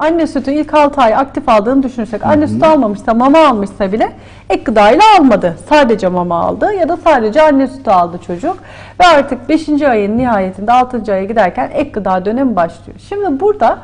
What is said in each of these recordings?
Anne sütü ilk 6 ay aktif aldığını düşünürsek, anne sütü almamışsa, mama almışsa bile ek gıdayla almadı. Sadece mama aldı ya da sadece anne sütü aldı çocuk. Ve artık 5. ayın nihayetinde 6. aya giderken ek gıda dönemi başlıyor. Şimdi burada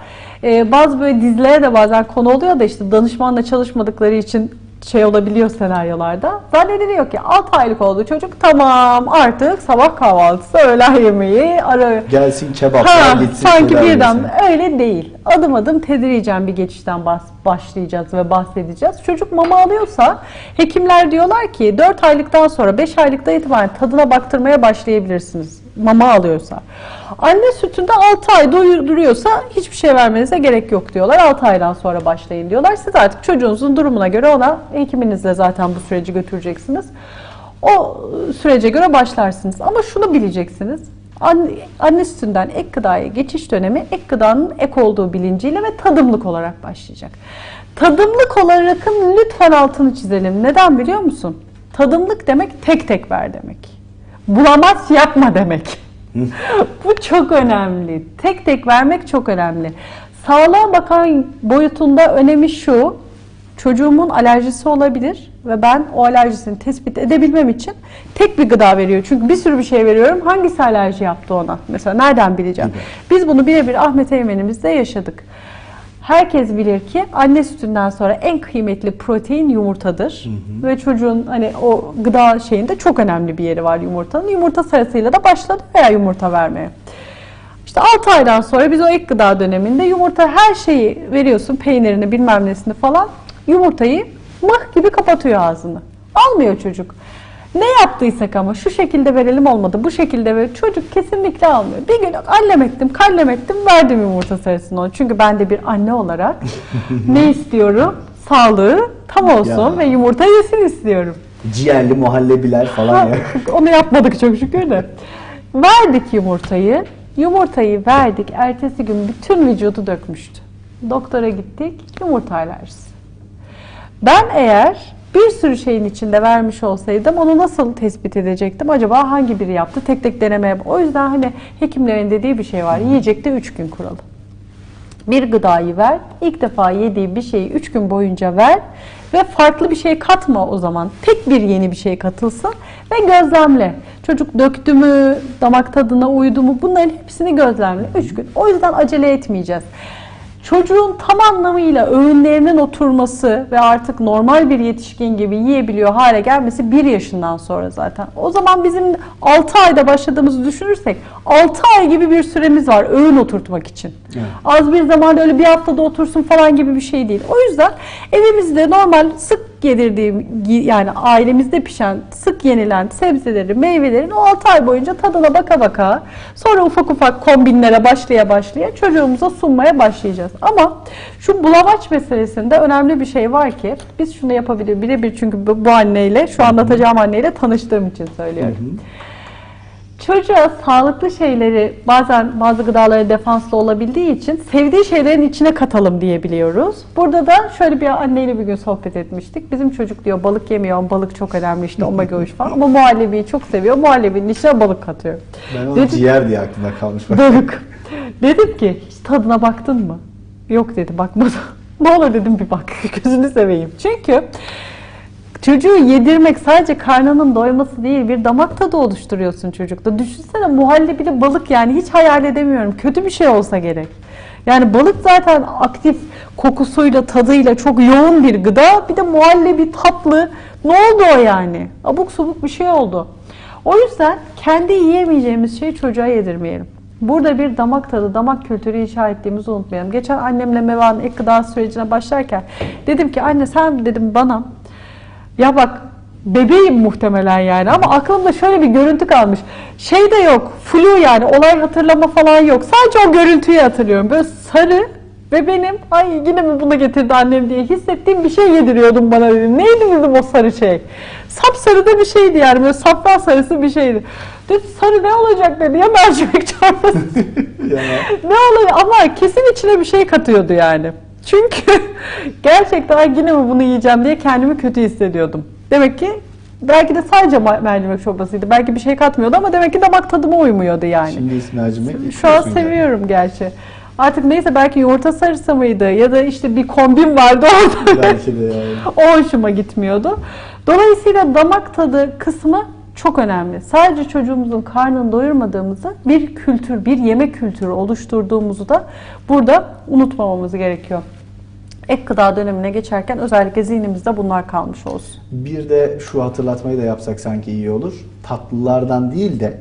e, bazı böyle dizilere de bazen konu oluyor da işte danışmanla çalışmadıkları için şey olabiliyor senaryolarda. Zannediliyor ki 6 aylık oldu çocuk tamam artık sabah kahvaltısı, öğlen yemeği, ara Gelsin kebaplar Ha, gitsin. sanki birden etsin. öyle değil. Adım adım tedricen bir geçişten başlayacağız ve bahsedeceğiz. Çocuk mama alıyorsa hekimler diyorlar ki 4 aylıktan sonra 5 aylıktan itibaren tadına baktırmaya başlayabilirsiniz. Mama alıyorsa. Anne sütünde 6 ay doyuruyorsa hiçbir şey vermenize gerek yok diyorlar. 6 aydan sonra başlayın diyorlar. Siz artık çocuğunuzun durumuna göre ona hekiminizle zaten bu süreci götüreceksiniz. O sürece göre başlarsınız. Ama şunu bileceksiniz. Anne, anne sütünden ek gıdaya geçiş dönemi ek gıdanın ek olduğu bilinciyle ve tadımlık olarak başlayacak. Tadımlık olarakın lütfen altını çizelim. Neden biliyor musun? Tadımlık demek tek tek ver demek. Bulamaz yapma demek. Bu çok önemli. Tek tek vermek çok önemli. Sağlığa bakan boyutunda önemi şu. Çocuğumun alerjisi olabilir ve ben o alerjisini tespit edebilmem için tek bir gıda veriyor. Çünkü bir sürü bir şey veriyorum. Hangisi alerji yaptı ona? Mesela nereden bileceğim? Biz bunu birebir Ahmet Eymen'imizde yaşadık. Herkes bilir ki anne sütünden sonra en kıymetli protein yumurtadır. Ve çocuğun hani o gıda şeyinde çok önemli bir yeri var yumurtanın. Yumurta sarısıyla da başladı veya yumurta vermeye. İşte 6 aydan sonra biz o ek gıda döneminde yumurta her şeyi veriyorsun peynirini bilmem nesini falan yumurtayı mıh gibi kapatıyor ağzını. Almıyor çocuk. Ne yaptıysak ama şu şekilde verelim olmadı bu şekilde ver çocuk kesinlikle almıyor. Bir gün allem ettim kallem ettim verdim yumurta sarısını ona. Çünkü ben de bir anne olarak ne istiyorum? Sağlığı tam olsun Ya. ve yumurta yesin istiyorum. Ciğerli muhallebiler falan ya. Onu yapmadık çok şükür de. Verdik yumurtayı. Yumurtayı verdik. Ertesi gün bütün vücudu dökmüştü. Doktora gittik. Yumurta alerjisi. Ben eğer bir sürü şeyin içinde vermiş olsaydım onu nasıl tespit edecektim? Acaba hangi biri yaptı? Tek tek denemeye. O yüzden hani hekimlerin dediği bir şey var. Yiyecekte 3 gün kuralı. Bir gıdayı ver, ilk defa yediği bir şeyi 3 gün boyunca ver ve farklı bir şey katma o zaman. Tek bir yeni bir şey katılsın ve gözlemle. Çocuk döktü mü, damak tadına uydu mu bunların hepsini gözlemle 3 gün. O yüzden acele etmeyeceğiz. Çocuğun tam anlamıyla öğünlerinin oturması ve artık normal bir yetişkin gibi yiyebiliyor hale gelmesi 1 yaşından sonra zaten. O zaman bizim 6 ayda başladığımızı düşünürsek 6 ay gibi bir süremiz var öğün oturtmak için. Evet. Az bir zamanda öyle bir haftada otursun falan gibi bir şey değil. O yüzden evimizde normal sık yedirdiğim yani ailemizde pişen sık yenilen sebzeleri, meyvelerin o 6 ay boyunca tadına baka baka sonra ufak ufak kombinlere başlaya başlaya çocuğumuza sunmaya başlayacağız. Ama şu bulamaç meselesinde önemli bir şey var ki biz şunu yapabilir birebir çünkü bu anneyle şu anlatacağım anneyle tanıştığım için söylüyorum. Çocuğa sağlıklı şeyleri bazen bazı gıdalara defanslı olabildiği için sevdiği şeylerin içine katalım diyebiliyoruz. Burada da şöyle bir anneyle bir gün sohbet etmiştik. Bizim çocuk diyor balık yemiyor, balık çok önemli işte omega 3 falan ama muhallebiyi çok seviyor. Muhallebinin içine balık katıyor. Ben onu Dedim- ciğer diye aklımda kalmış. Bak. Balık. Dedim ki hiç tadına baktın mı? Yok dedi bakmadım. ne olur dedim bir bak gözünü seveyim. Çünkü çocuğu yedirmek sadece karnının doyması değil bir damak tadı oluşturuyorsun çocukta. Düşünsene muhallebili balık yani hiç hayal edemiyorum. Kötü bir şey olsa gerek. Yani balık zaten aktif kokusuyla tadıyla çok yoğun bir gıda. Bir de muhallebi tatlı. Ne oldu o yani? Abuk subuk bir şey oldu. O yüzden kendi yiyemeyeceğimiz şeyi çocuğa yedirmeyelim. Burada bir damak tadı, damak kültürü inşa ettiğimizi unutmayalım. Geçen annemle Mevan'ın ek gıda sürecine başlarken dedim ki anne sen dedim bana ya bak bebeğim muhtemelen yani ama aklımda şöyle bir görüntü kalmış. Şey de yok, flu yani olay hatırlama falan yok. Sadece o görüntüyü hatırlıyorum. Böyle sarı ve benim ay yine mi bunu getirdi annem diye hissettiğim bir şey yediriyordum bana dedim. Neydi dedim o sarı şey? Sapsarı da bir şeydi yani böyle safran sarısı bir şeydi. Dedim sarı ne olacak dedi ya mercimek çorbası. Ne olabilir ama kesin içine bir şey katıyordu yani. Çünkü gerçekten "Ay yine mi bunu yiyeceğim diye kendimi kötü hissediyordum. Demek ki belki de sadece mercimek çorbasıydı. Belki bir şey katmıyordu ama demek ki damak tadıma uymuyordu yani. Şimdi mercimek Şu an yapıyorsun yani. seviyorum gerçi. Artık neyse belki yumurta sarısı mıydı ya da işte bir kombin vardı orada. Belki de yani. o hoşuma gitmiyordu. Dolayısıyla damak tadı kısmı çok önemli. Sadece çocuğumuzun karnını doyurmadığımızı bir kültür, bir yemek kültürü oluşturduğumuzu da burada unutmamamız gerekiyor. Ek gıda dönemine geçerken özellikle zihnimizde bunlar kalmış olsun. Bir de şu hatırlatmayı da yapsak sanki iyi olur. Tatlılardan değil de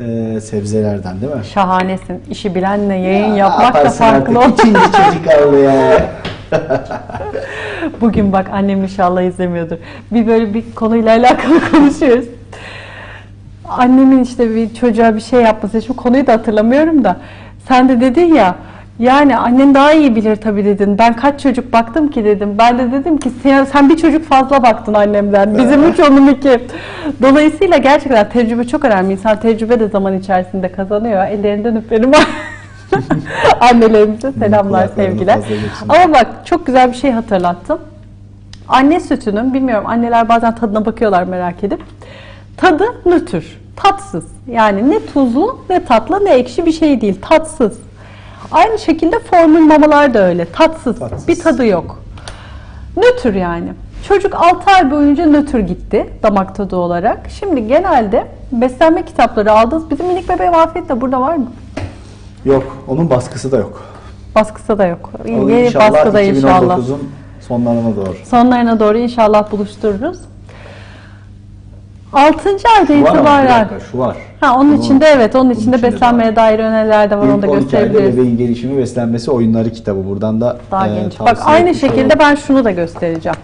e, sebzelerden değil mi? Şahanesin. İşi bilenle yayın Ya, yapmak da farklı. artık. İkinci çocuk aldı ya. Bugün bak annem inşallah izlemiyordur. Bir böyle bir konuyla alakalı konuşuyoruz. Annemin işte bir çocuğa bir şey yapması. Şu konuyu da hatırlamıyorum da. Sen de dedin ya yani annen daha iyi bilir tabii dedin. Ben kaç çocuk baktım ki dedim. Ben de dedim ki sen, sen bir çocuk fazla baktın annemden. Bizim üç onun iki. Dolayısıyla gerçekten tecrübe çok önemli. İnsan tecrübe de zaman içerisinde kazanıyor. Ellerinden öperim. Annelerimize selamlar, Kulaklarını sevgiler. fazla geçsin. Ama bak çok güzel bir şey hatırlattım. Anne sütünün, bilmiyorum anneler bazen tadına bakıyorlar merak edip. Tadı nötr, tatsız. Yani ne tuzlu, ne tatlı, ne ekşi bir şey değil, tatsız. Aynı şekilde formül mamalar da öyle, tatsız, Tatsız. bir tadı yok. Nötr yani. Çocuk 6 ay boyunca nötr gitti damak tadı olarak. Şimdi genelde beslenme kitapları aldınız. Bizim minik bebeğim Afiyet de burada var mı? Yok, onun baskısı da yok. Baskısı da yok. Yeni inşallah baskıda inşallah. 2019'un sonlarına doğru. Sonlarına doğru inşallah buluştururuz. 6. ayda Şu var itibaren. dakika, şu var. Ha onun Bunu- içinde evet, onun içinde içinde beslenmeye var. dair öneriler de var, onu da İlk 12 ayda gösterebiliriz. bebeğin gelişimi beslenmesi oyunları kitabı. Buradan da Daha e, geniş. Bak aynı şekilde ben şunu da göstereceğim.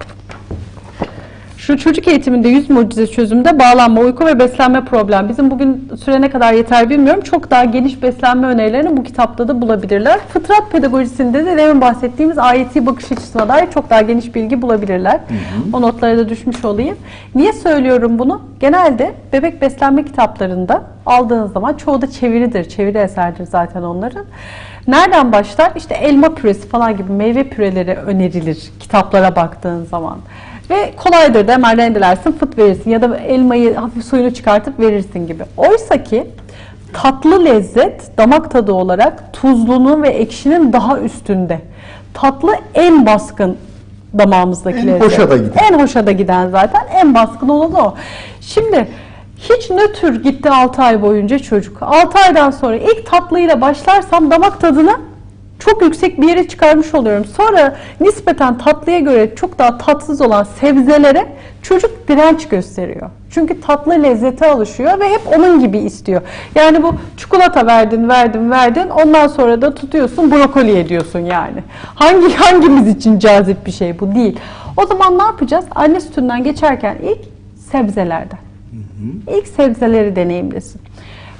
Şu çocuk eğitiminde 100 mucize çözümde bağlanma, uyku ve beslenme problem. Bizim bugün süre ne kadar yeter bilmiyorum. Çok daha geniş beslenme önerilerini bu kitapta da bulabilirler. Fıtrat pedagojisinde de demin bahsettiğimiz ayeti bakış açısına dair çok daha geniş bilgi bulabilirler. O notlara da düşmüş olayım. Niye söylüyorum bunu? Genelde bebek beslenme kitaplarında aldığınız zaman çoğu da çeviridir. Çeviri eserdir zaten onların. Nereden başlar? İşte elma püresi falan gibi meyve püreleri önerilir kitaplara baktığın zaman. Ve kolaydır da hemen rendelersin, fıt verirsin ya da elmayı hafif suyunu çıkartıp verirsin gibi. Oysa ki tatlı lezzet damak tadı olarak tuzlunun ve ekşinin daha üstünde. Tatlı en baskın damağımızdaki En lezzet. hoşa da giden. En hoşa da giden zaten en baskın olan o. Şimdi hiç nötr gitti 6 ay boyunca çocuk. 6 aydan sonra ilk tatlıyla başlarsam damak tadını çok yüksek bir yere çıkarmış oluyorum. Sonra nispeten tatlıya göre çok daha tatsız olan sebzelere çocuk direnç gösteriyor. Çünkü tatlı lezzete alışıyor ve hep onun gibi istiyor. Yani bu çikolata verdin, verdin, verdin. Ondan sonra da tutuyorsun brokoli ediyorsun yani. Hangi hangimiz için cazip bir şey bu değil. O zaman ne yapacağız? Anne sütünden geçerken ilk sebzelerden. İlk sebzeleri deneyimlesin.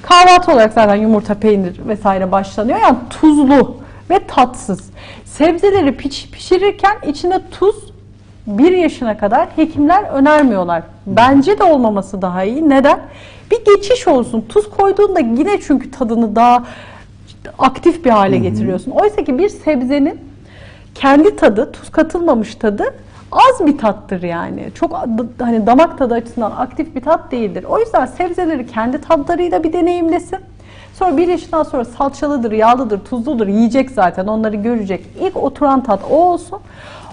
Kahvaltı olarak zaten yumurta, peynir vesaire başlanıyor. Yani tuzlu ve tatsız. Sebzeleri piş- pişirirken içine tuz bir yaşına kadar hekimler önermiyorlar. Bence de olmaması daha iyi. Neden? Bir geçiş olsun. Tuz koyduğunda yine çünkü tadını daha aktif bir hale getiriyorsun. Oysa ki bir sebzenin kendi tadı, tuz katılmamış tadı az bir tattır yani. Çok hani damak tadı açısından aktif bir tat değildir. O yüzden sebzeleri kendi tatlarıyla bir deneyimlesin. Sonra bir yaşından sonra salçalıdır, yağlıdır, tuzludur yiyecek zaten onları görecek. İlk oturan tat o olsun.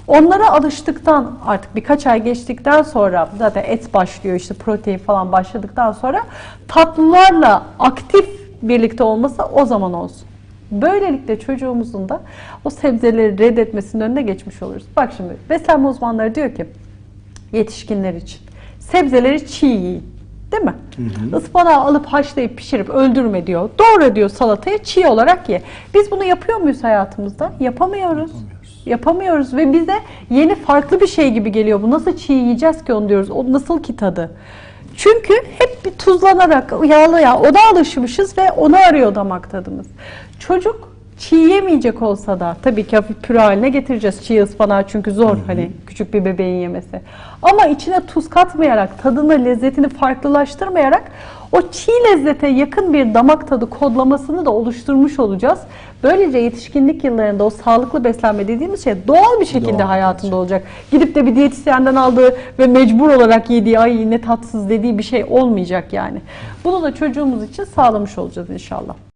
Onlara alıştıktan artık birkaç ay geçtikten sonra zaten et başlıyor işte protein falan başladıktan sonra tatlılarla aktif birlikte olması o zaman olsun. Böylelikle çocuğumuzun da o sebzeleri reddetmesinin önüne geçmiş oluruz. Bak şimdi beslenme uzmanları diyor ki yetişkinler için sebzeleri çiğ yiyin. Değil mi? Ispanağı alıp haşlayıp pişirip öldürme diyor. Doğru diyor salataya çiğ olarak ye. Biz bunu yapıyor muyuz hayatımızda? Yapamıyoruz. Yapamıyoruz ve bize yeni farklı bir şey gibi geliyor. Bu nasıl çiğ yiyeceğiz ki onu diyoruz. O nasıl ki tadı? Çünkü hep bir tuzlanarak yağlı ya ona alışmışız ve onu arıyor damak tadımız. Çocuk çiğ yemeyecek olsa da tabii ki hafif püre haline getireceğiz çiğ ıspanağı çünkü zor hani küçük bir bebeğin yemesi. Ama içine tuz katmayarak, tadını, lezzetini farklılaştırmayarak o çiğ lezzete yakın bir damak tadı kodlamasını da oluşturmuş olacağız. Böylece yetişkinlik yıllarında o sağlıklı beslenme dediğimiz şey doğal bir şekilde Doğal, hayatında olacak. Gidip de bir diyetisyenden aldığı ve mecbur olarak yediği ay ne tatsız dediği bir şey olmayacak yani. Bunu da çocuğumuz için sağlamış olacağız inşallah.